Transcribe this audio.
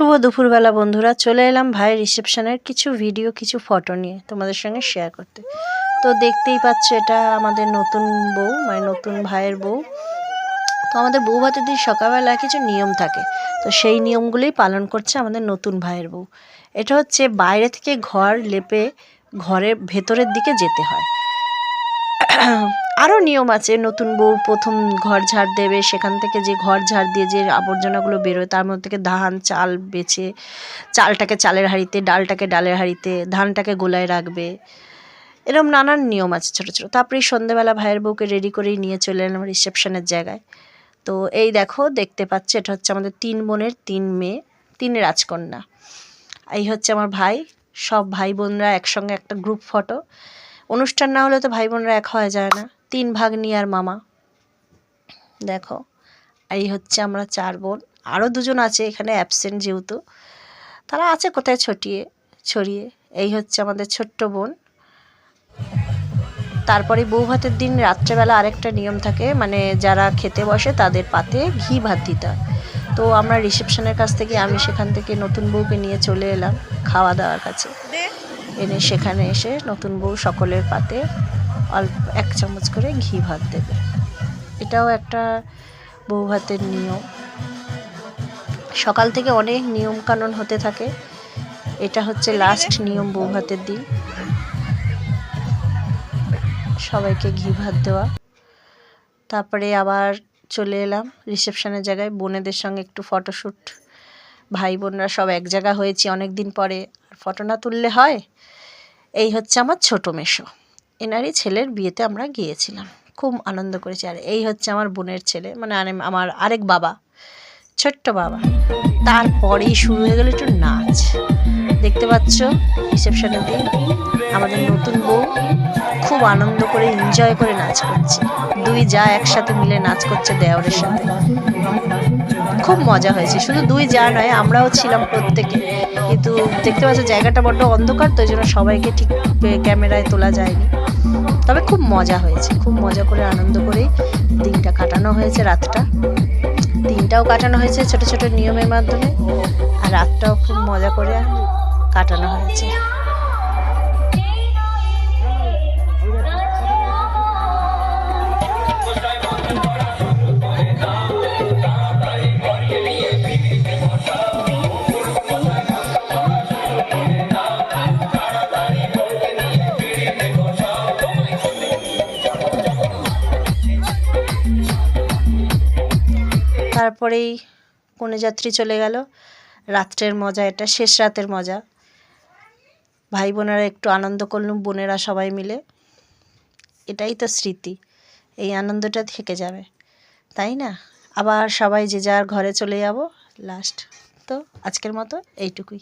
শুভ দুপুরবেলা বন্ধুরা। চলে এলাম ভাইয়ের রিসেপশনের কিছু ভিডিও, কিছু ফটো নিয়ে তোমাদের সঙ্গে শেয়ার করতে। তো দেখতেই পাচ্ছ এটা আমাদের নতুন বউ মানে নতুন ভাইয়ের বউ। তো আমাদের বউ ভাতের দিন সকালবেলা কিছু নিয়ম থাকে। তো সেই নিয়মগুলোই পালন করছে আমাদের নতুন ভাইয়ের বউ। এটা হচ্ছে বাইরে থেকে ঘর লেপে ঘরের ভেতরের দিকে যেতে হয়। আরও নিয়ম আছে, নতুন বউ প্রথম ঘর ঝাড় দেবে, সেখান থেকে যে ঘর ঝাড় দিয়ে যে আবর্জনাগুলো বেরোয়, তার মধ্যে থেকে ধান, চাল বেছে, চালটাকে চালের হাঁড়িতে, ডালটাকে ডালের হাঁড়িতে, ধানটাকে গোলায় রাখবে। এরকম নানান নিয়ম আছে ছোটো ছোটো। তারপরে সন্ধ্যেবেলা ভাইয়ের বউকে রেডি করেই নিয়ে চলে এলাম রিসেপশনের জায়গায়। তো এই দেখো, দেখতে পাচ্ছ, এটা হচ্ছে আমাদের তিন বোনের তিন মেয়ে, তিন রাজকন্যা। এই হচ্ছে আমার ভাই, সব ভাই বোনরা একসঙ্গে একটা গ্রুপ ফটো অনুষ্ঠান না হলে তো ভাই বোনরা এক হয়ে যায় না। তিন ভাগ্নি আর মামা। দেখো, এই হচ্ছে আমরা চার বোন। আরও দুজন আছে এখানে অ্যাবসেন্ট যেহেতু। তারা আছে কোথায় ছটিয়ে ছড়িয়ে? এই হচ্ছে আমাদের ছোট্ট বোন। তারপরে বউ ভাতের দিন রাত্রেবেলা আরেকটা নিয়ম থাকে মানে যারা খেতে বসে তাদের পাতে ঘি ভাত দিতে তো আমরা রিসেপশনের কাছ থেকে আমি সেখান থেকে নতুন বউকে নিয়ে চলে এলাম খাওয়া দাওয়ার কাছে এনে সেখানে এসে নতুন বউ সকলের পাতে অল্প এক চামচ করে ঘি ভাত দেবে। এটাও একটা বউ ভাতের নিয়ম। সকাল থেকে অনেক নিয়ম কানুন হতে থাকে। এটা হচ্ছে লাস্ট নিয়ম বউ ভাতের দিন। সবাইকে ঘি ভাত দেওয়া। তারপরে আবার চলে এলাম রিসেপশনের জায়গায়। বোনেদের সঙ্গে একটু ফটোশ্যুট ভাই বোনরা সব এক জায়গা হয়েছি অনেক দিন পরে। আর ফটো না তুললে হয়? এই হচ্ছে আমার ছোট মেশো এনারই ছেলের বিয়েতে আমরা গিয়েছিলাম। খুব আনন্দ করেছি। আর এই হচ্ছে আমার বোনের ছেলে মানে আমার আরেক বাবা, ছোট্ট বাবা। তারপরেই শুরু হয়ে গেল একটু নাচ। দেখতে পাচ্ছ রিসেপশনের দিন আমাদের নতুন বউ খুব আনন্দ করে এনজয় করে নাচ করছে। দুই যা একসাথে মিলে নাচ করছে দেওরের সাথে। খুব মজা হয়েছে। শুধু দুই যা নয়, আমরাও ছিলাম প্রত্যেকে। কিন্তু দেখতে পাচ্ছ জায়গাটা বড্ড অন্ধকার, তো জন্য সবাইকে ঠিক ক্যামেরায় তোলা যায়নি। তবে খুব মজা হয়েছে। খুব মজা করে, আনন্দ করেই দিনটা কাটানো হয়েছে, রাতটা। দিনটাও কাটানো হয়েছে ছোট ছোট নিয়মের মাধ্যমে। আর রাতটাও খুব মজা করে। কাটানো হয়েছে। তারপরেই কনেযাত্রী চলে গেল। রাত্রের মজা এটা শেষ রাতের মজা। ভাই বোনেরা একটু আনন্দ করলুম, বোনেরা সবাই মিলে। এটাই তো স্মৃতি, এই আনন্দটা থেকে যাবে, তাই না? আবার সবাই যে যার ঘরে চলে যাব লাস্ট তো আজকের মতো এইটুকুই।